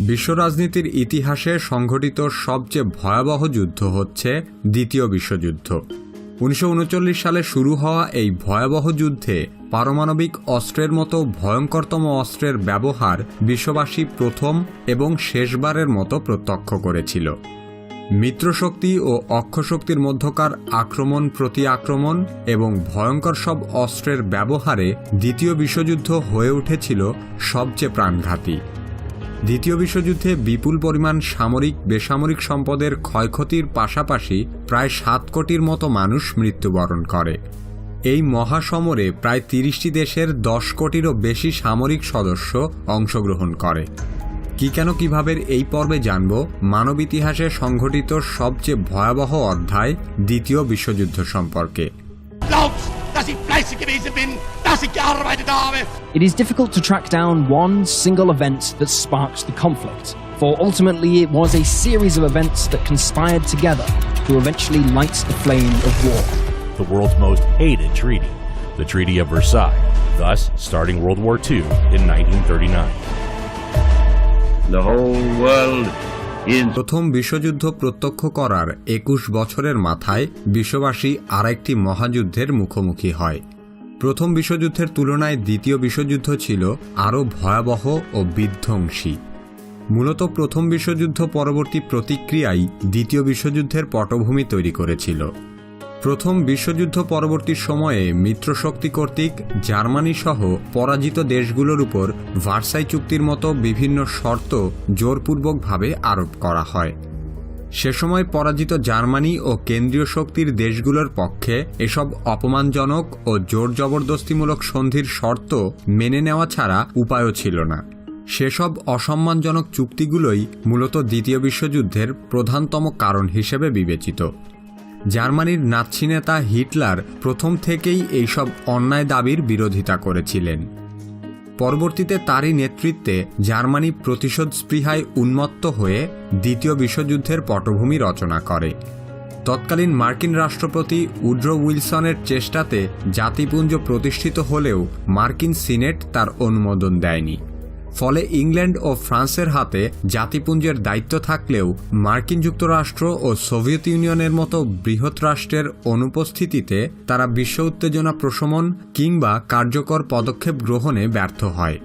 বিশ্ব রাজনীতির ইতিহাসে সংঘটিত সবচেয়ে ভয়াবহ যুদ্ধ হচ্ছে দ্বিতীয় বিশ্বযুদ্ধ। উনিশশো উনচল্লিশ সালে শুরু হওয়া এই ভয়াবহ যুদ্ধে পারমাণবিক অস্ত্রের মতো ভয়ঙ্করতম অস্ত্রের ব্যবহার বিশ্ববাসী প্রথম এবং শেষবারের মতো প্রত্যক্ষ করেছিল। মিত্রশক্তি ও অক্ষশক্তির মধ্যকার আক্রমণ প্রতি আক্রমণ এবং ভয়ঙ্কর সব অস্ত্রের ব্যবহারে দ্বিতীয় বিশ্বযুদ্ধ হয়ে উঠেছিল সবচেয়ে প্রাণঘাতী। দ্বিতীয় বিশ্বযুদ্ধে বিপুল পরিমাণ সামরিক, বেসামরিক সম্পদের ক্ষয়ক্ষতির পাশাপাশি প্রায় সাত কোটির মতো মানুষ মৃত্যুবরণ করে। এই মহাসমরে প্রায় তিরিশটি দেশের দশ কোটিরও বেশি সামরিক সদস্য অংশগ্রহণ করে। কি কেন কীভাবে এই পর্বে জানব? মানব ইতিহাসে সংঘটিত সবচেয়ে ভয়াবহ অধ্যায় দ্বিতীয় বিশ্বযুদ্ধ সম্পর্কে। Glaubst, dass ich fleißig gewesen bin, dass ich gearbeitet habe? It is difficult to track down one single event that sparked the conflict, for ultimately it was a series of events that conspired together to eventually light the flame of war. the world's most hated treaty, the Treaty of Versailles, thus starting World War II in 1939. The whole world is প্রথম বিশ্বযুদ্ধ প্রত্যক্ষ করার একুশ বছরের মাথায় বিশ্ববাসী আরেকটি মহাযুদ্ধের মুখোমুখি হয় প্রথম বিশ্বযুদ্ধের তুলনায় দ্বিতীয় বিশ্বযুদ্ধ ছিল আরও ভয়াবহ ও বিধ্বংসী। মূলত প্রথম বিশ্বযুদ্ধ পরবর্তী প্রতিক্রিয়াই দ্বিতীয় বিশ্বযুদ্ধের পটভূমি তৈরি করেছিল। প্রথম বিশ্বযুদ্ধ পরবর্তী সময়ে মিত্রশক্তি কর্তৃক জার্মানি সহ পরাজিত দেশগুলোর উপর ভার্সাই চুক্তির মতো বিভিন্ন শর্ত জোরপূর্বকভাবে আরোপ করা হয়। সে সময় পরাজিত জার্মানি ও কেন্দ্রীয় শক্তির দেশগুলোর পক্ষে এসব অপমানজনক ও জোর জবরদস্তিমূলক সন্ধির শর্ত মেনে নেওয়া ছাড়া উপায়ও ছিল না। সেসব অসম্মানজনক চুক্তিগুলোই মূলত দ্বিতীয় বিশ্বযুদ্ধের প্রধানতম কারণ হিসেবে বিবেচিত। জার্মানির নাৎসি নেতা হিটলার প্রথম থেকেই এইসব অন্যায় দাবির বিরোধিতা করেছিলেন। পরবর্তীতে তারই নেতৃত্বে জার্মানি প্রতিশোধ স্পৃহায় উন্মত্ত হয়ে দ্বিতীয় বিশ্বযুদ্ধের পটভূমি রচনা করে। তৎকালীন মার্কিন রাষ্ট্রপতি উড্রো উইলসনের চেষ্টাতে জাতিপুঞ্জ প্রতিষ্ঠিত হলেও মার্কিন সিনেট তার অনুমোদন দেয়নি। ফলে ইংল্যান্ড ও ফ্রান্সের হাতে জাতিপুঞ্জের দায়িত্ব থাকলেও মার্কিন যুক্তরাষ্ট্র ও সোভিয়েত ইউনিয়নের মতো বৃহৎ রাষ্ট্রের অনুপস্থিতিতে তারা বিশ্ব উত্তেজনা প্রশমন কিংবা কার্যকর পদক্ষেপ গ্রহণে ব্যর্থ হয়।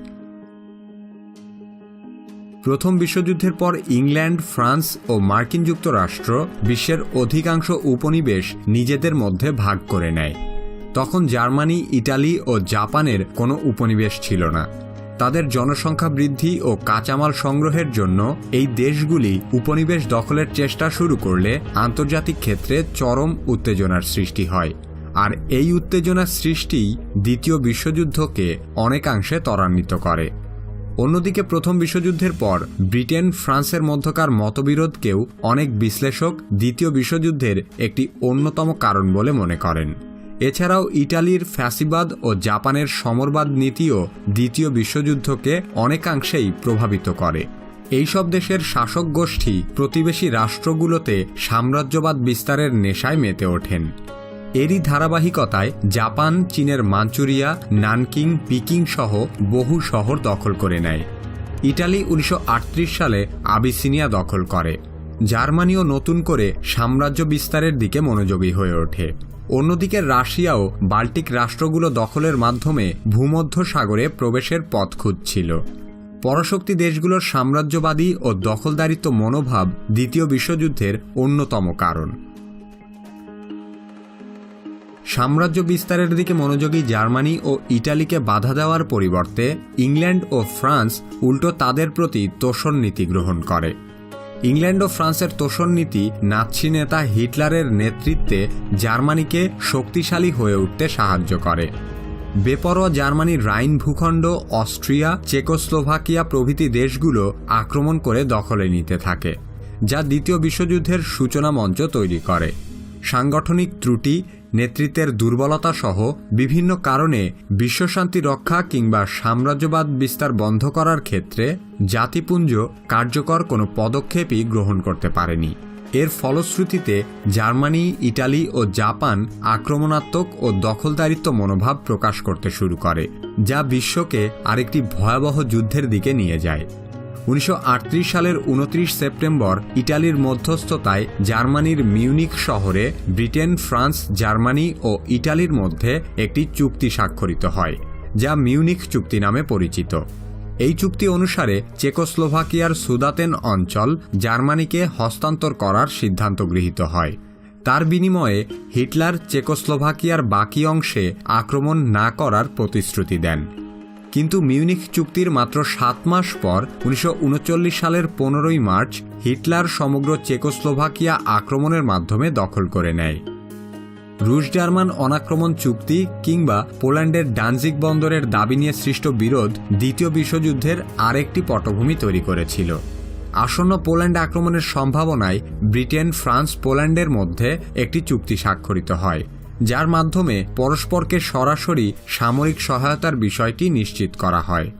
প্রথম বিশ্বযুদ্ধের পর ইংল্যান্ড, ফ্রান্স ও মার্কিন যুক্তরাষ্ট্র বিশ্বের অধিকাংশ উপনিবেশ নিজেদের মধ্যে ভাগ করে নেয়। তখন জার্মানি, ইটালি ও জাপানের কোনো উপনিবেশ ছিল না। তাদের জনসংখ্যা বৃদ্ধি ও কাঁচামাল সংগ্রহের জন্য এই দেশগুলি উপনিবেশ দখলের চেষ্টা শুরু করলে আন্তর্জাতিক ক্ষেত্রে চরম উত্তেজনার সৃষ্টি হয়। আর এই উত্তেজনার সৃষ্টি দ্বিতীয় বিশ্বযুদ্ধকে অনেকাংশে ত্বরান্বিত করে। অন্যদিকে প্রথম বিশ্বযুদ্ধের পর ব্রিটেন, ফ্রান্সের মধ্যকার মতবিরোধকেও অনেক বিশ্লেষক দ্বিতীয় বিশ্বযুদ্ধের একটি অন্যতম কারণ বলে মনে করেন। এছাড়াও ইটালির ফ্যাসিবাদ ও জাপানের সমরবাদ নীতিও দ্বিতীয় বিশ্বযুদ্ধকে অনেকাংশেই প্রভাবিত করে। এইসব দেশের শাসক গোষ্ঠী প্রতিবেশী রাষ্ট্রগুলোতে সাম্রাজ্যবাদ বিস্তারের নেশায় মেতে ওঠেন। এরই ধারাবাহিকতায় জাপান, চীনের মাঞ্চুরিয়া, নানকিং, পিকিং সহ বহু শহর দখল করে নেয়। ইটালি উনিশশো আটত্রিশ সালে আবিসিনিয়া দখল করে। জার্মানিও নতুন করে সাম্রাজ্য বিস্তারের দিকে মনোযোগী হয়ে ওঠে। অন্যদিকে রাশিয়াও বাল্টিক রাষ্ট্রগুলো দখলের মাধ্যমে ভূমধ্য সাগরে প্রবেশের পথ খুঁজছিল। পরাশক্তি দেশগুলোর সাম্রাজ্যবাদী ও দখলদারিত্ব মনোভাব দ্বিতীয় বিশ্বযুদ্ধের অন্যতম কারণ। সাম্রাজ্য বিস্তারের দিকে মনোযোগী জার্মানি ও ইটালিকে বাধা দেওয়ার পরিবর্তে ইংল্যান্ড ও ফ্রান্স উল্টো তাদের প্রতি তোষণ নীতি গ্রহণ করে। ইংল্যান্ড ও ফ্রান্সের তোষণ নীতি নাৎসি নেতা হিটলারের নেতৃত্বে জার্মানিকে শক্তিশালী হয়ে উঠতে সাহায্য করে। বেপরোয়া জার্মানির রাইন ভূখণ্ড অস্ট্রিয়া, চেকোস্লোভাকিয়া প্রভৃতি দেশগুলো আক্রমণ করে দখলে নিতে থাকে, যা দ্বিতীয় বিশ্বযুদ্ধের সূচনা মঞ্চ তৈরি করে। সাংগঠনিক ত্রুটি নেতৃত্বের দুর্বলতা সহ বিভিন্ন কারণে বিশ্বশান্তি রক্ষা কিংবা সাম্রাজ্যবাদ বিস্তার বন্ধ করার ক্ষেত্রে জাতিপুঞ্জ কার্যকর কোনো পদক্ষেপই গ্রহণ করতে পারেনি। এর ফলশ্রুতিতে জার্মানি, ইটালি ও জাপান আক্রমণাত্মক ও দখলদারিত্ব মনোভাব প্রকাশ করতে শুরু করে, যা বিশ্বকে আরেকটি ভয়াবহ যুদ্ধের দিকে নিয়ে যায়। উনিশশো আটত্রিশ সালের উনত্রিশ সেপ্টেম্বর ইটালির মধ্যস্থতায় জার্মানির মিউনিক শহরে ব্রিটেন, ফ্রান্স, জার্মানি ও ইটালির মধ্যে একটি চুক্তি স্বাক্ষরিত হয়, যা মিউনিক চুক্তি নামে পরিচিত। এই চুক্তি অনুসারে চেকোস্লোভাকিয়ার সুদাতেন অঞ্চল জার্মানিকে হস্তান্তর করার সিদ্ধান্ত গৃহীত হয়। তার বিনিময়ে হিটলার চেকোস্লোভাকিয়ার বাকি অংশে আক্রমণ না করার প্রতিশ্রুতি দেন। কিন্তু মিউনিক চুক্তির মাত্র সাত মাস পর উনিশশো উনচল্লিশ সালের পনেরোই মার্চ হিটলার সমগ্র চেকোস্লোভাকিয়া আক্রমণের মাধ্যমে দখল করে নেয়। রুশ জার্মান অনাক্রমণ চুক্তি কিংবা পোল্যান্ডের ডানজিক বন্দরের দাবি নিয়ে সৃষ্ট বিরোধ দ্বিতীয় বিশ্বযুদ্ধের আরেকটি পটভূমি তৈরি করেছিল। আসন্ন পোল্যান্ড আক্রমণের সম্ভাবনায় ব্রিটেন, ফ্রান্স, পোল্যান্ডের মধ্যে একটি চুক্তি স্বাক্ষরিত হয়। যার মাধ্যমে পরস্পরকে সরাসরি সামরিক সহায়তার বিষয়টি নিশ্চিত করা হয়।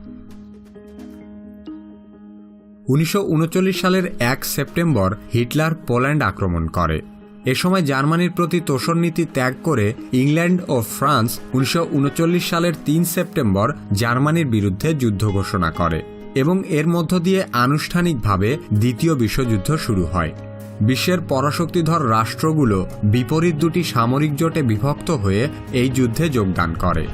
উনিশশো উনচল্লিশ সালের এক সেপ্টেম্বর হিটলার পোল্যান্ড আক্রমণ করে। এ সময় জার্মানির প্রতি তোষণ নীতি ত্যাগ করে ইংল্যান্ড ও ফ্রান্স উনিশশো উনচল্লিশ সালের তিন সেপ্টেম্বর জার্মানির বিরুদ্ধে যুদ্ধ ঘোষণা করে এবং এর মধ্য দিয়ে আনুষ্ঠানিকভাবে দ্বিতীয় বিশ্বযুদ্ধ শুরু হয়। বিশ্বের পরাশক্তিধর রাষ্ট্রগুলো বিপরীত দুটি সামরিক জোটে বিভক্ত হয়ে এই যুদ্ধে যোগদান করে।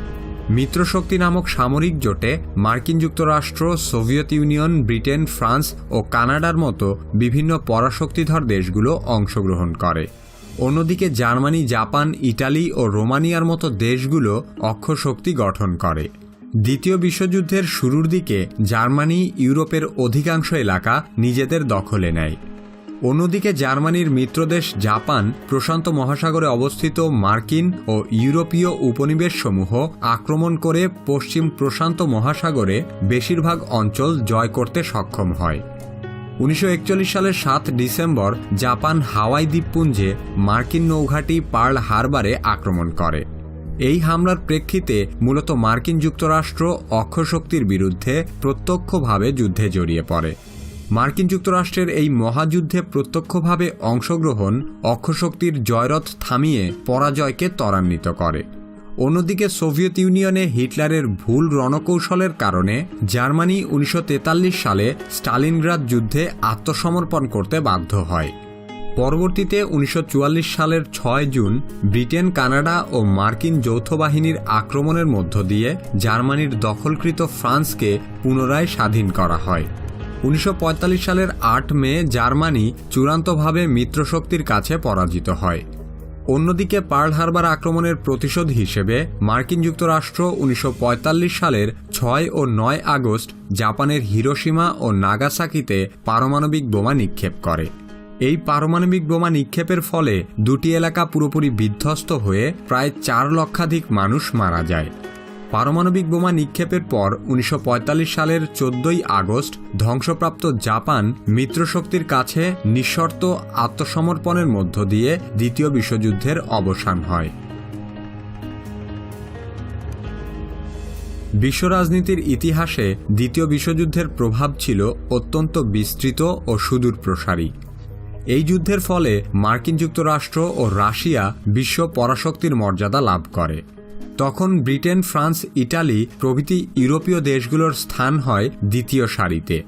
মিত্রশক্তি নামক সামরিক জোটে মার্কিন যুক্তরাষ্ট্র, সোভিয়েত ইউনিয়ন, ব্রিটেন, ফ্রান্স ও কানাডার মতো বিভিন্ন পরাশক্তিধর দেশগুলো অংশগ্রহণ করে। অন্যদিকে জার্মানি, জাপান, ইটালি ও রোমানিয়ার মতো দেশগুলো অক্ষশক্তি গঠন করে। দ্বিতীয় বিশ্বযুদ্ধের শুরুর দিকে জার্মানি ইউরোপের অধিকাংশ এলাকা নিজেদের দখলে নেয়। অন্যদিকে জার্মানির মিত্রদেশ জাপান প্রশান্ত মহাসাগরে অবস্থিত মার্কিন ও ইউরোপীয় উপনিবেশসমূহ আক্রমণ করে পশ্চিম প্রশান্ত মহাসাগরে বেশিরভাগ অঞ্চল জয় করতে সক্ষম হয়। উনিশশো একচল্লিশ সালের সাত ডিসেম্বর জাপান হাওয়াই দ্বীপপুঞ্জে মার্কিন নৌঘাটি পার্ল হারবারে আক্রমণ করে। এই হামলার প্রেক্ষিতে মূলত মার্কিন যুক্তরাষ্ট্র অক্ষশক্তির বিরুদ্ধে প্রত্যক্ষভাবে যুদ্ধে জড়িয়ে পড়ে। মার্কিন যুক্তরাষ্ট্রের এই মহাযুদ্ধে প্রত্যক্ষভাবে অংশগ্রহণ অক্ষশক্তির জয়রথ থামিয়ে পরাজয়কে ত্বরান্বিত করে। অন্যদিকে সোভিয়েত ইউনিয়নে হিটলারের ভুল রণকৌশলের কারণে জার্মানি উনিশশো তেতাল্লিশ সালে স্টালিনগ্রাদ যুদ্ধে আত্মসমর্পণ করতে বাধ্য হয়। পরবর্তীতে উনিশশো চুয়াল্লিশ সালের ছয় জুন ব্রিটেন, কানাডা ও মার্কিন যৌথ বাহিনীর আক্রমণের মধ্য দিয়ে জার্মানির দখলকৃত ফ্রান্সকে পুনরায় স্বাধীন করা হয়। উনিশশো পঁয়তাল্লিশ সালের আট মে জার্মানি চূড়ান্তভাবে মিত্রশক্তির কাছে পরাজিত হয়। অন্যদিকে পার্ল হারবার আক্রমণের প্রতিশোধ হিসেবে মার্কিন যুক্তরাষ্ট্র উনিশশো পঁয়তাল্লিশ সালের ছয় ও নয় আগস্ট জাপানের হিরোসীমা ও নাগাসাকিতে পারমাণবিক বোমা নিক্ষেপ করে। এই পারমাণবিক বোমা নিক্ষেপের ফলে দুটি এলাকা পুরোপুরি বিধ্বস্ত হয়ে প্রায় চার লক্ষাধিক মানুষ মারা যায়। পারমাণবিক বোমা নিক্ষেপের পর উনিশশো পঁয়তাল্লিশ সালের চোদ্দই আগস্ট ধ্বংসপ্রাপ্ত জাপান মিত্রশক্তির কাছে নিঃশর্ত আত্মসমর্পণের মধ্য দিয়ে দ্বিতীয় বিশ্বযুদ্ধের অবসান হয়। বিশ্ব রাজনীতির ইতিহাসে দ্বিতীয় বিশ্বযুদ্ধের প্রভাব ছিল অত্যন্ত বিস্তৃত ও সুদূর প্রসারী এই যুদ্ধের ফলে মার্কিন যুক্তরাষ্ট্র ও রাশিয়া বিশ্ব পরাশক্তির মর্যাদা লাভ করে। তখন ব্রিটেন, ফ্রান্স, ইটালি প্রভৃতি ইউরোপীয় দেশগুলোর স্থান হয় দ্বিতীয় সারিতে।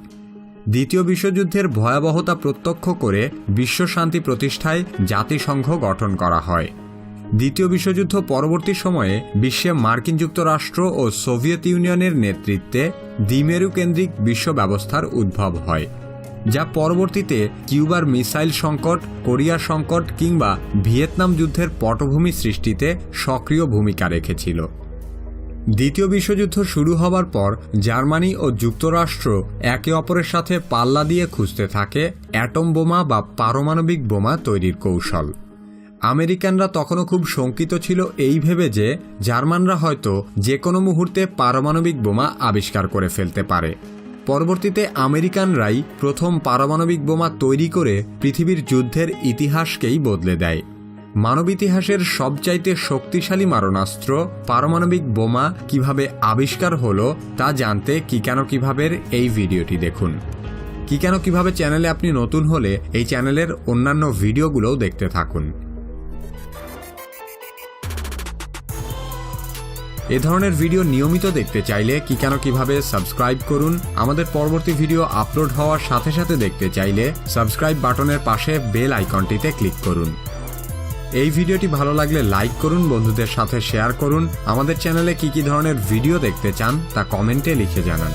দ্বিতীয় বিশ্বযুদ্ধের ভয়াবহতা প্রত্যক্ষ করে বিশ্ব শান্তি প্রতিষ্ঠায় জাতিসংঘ গঠন করা হয়। দ্বিতীয় বিশ্বযুদ্ধ পরবর্তী সময়ে বিশ্বে মার্কিন যুক্তরাষ্ট্র ও সোভিয়েত ইউনিয়নের নেতৃত্বে দ্বিমেরু কেন্দ্রিক বিশ্ব ব্যবস্থার উদ্ভব হয়। যা পরবর্তীতে কিউবার মিসাইল সংকট, কোরিয়া সংকট কিংবা ভিয়েতনাম যুদ্ধের পটভূমি সৃষ্টিতে সক্রিয় ভূমিকা রেখেছিল। দ্বিতীয় বিশ্বযুদ্ধ শুরু হবার পর জার্মানি ও যুক্তরাষ্ট্র একে অপরের সাথে পাল্লা দিয়ে খুঁজতে থাকে অ্যাটম বোমা বা পারমাণবিক বোমা তৈরির কৌশল। আমেরিকানরা তখনও খুব শঙ্কিত ছিল এই ভেবে যে জার্মানরা হয়তো যে কোনো মুহূর্তে পারমাণবিক বোমা আবিষ্কার করে ফেলতে পারে। পরবর্তীতে আমেরিকানরাই প্রথম পারমাণবিক বোমা তৈরি করে পৃথিবীর যুদ্ধের ইতিহাসকেই বদলে দেয়। মানব ইতিহাসের সবচাইতে শক্তিশালী মারণাস্ত্র পারমাণবিক বোমা কীভাবে আবিষ্কার হলো তা জানতে কি কেন কিভাবের এই ভিডিওটি দেখুন। কি কেন কীভাবে চ্যানেলে আপনি নতুন হলে এই চ্যানেলের অন্যান্য ভিডিওগুলোও দেখতে থাকুন। এ ধরনের ভিডিও নিয়মিত দেখতে চাইলে কি কেন কীভাবে সাবস্ক্রাইব করুন, আমাদের পরবর্তী ভিডিও আপলোড হওয়ার সাথে সাথে দেখতে চাইলে সাবস্ক্রাইব বাটনের পাশে বেল আইকনটিতে ক্লিক করুন। এই ভিডিওটি ভালো লাগলে লাইক করুন, বন্ধুদের সাথে শেয়ার করুন। আমাদের চ্যানেলে কি কি ধরনের ভিডিও দেখতে চান তা কমেন্টে লিখে জানান।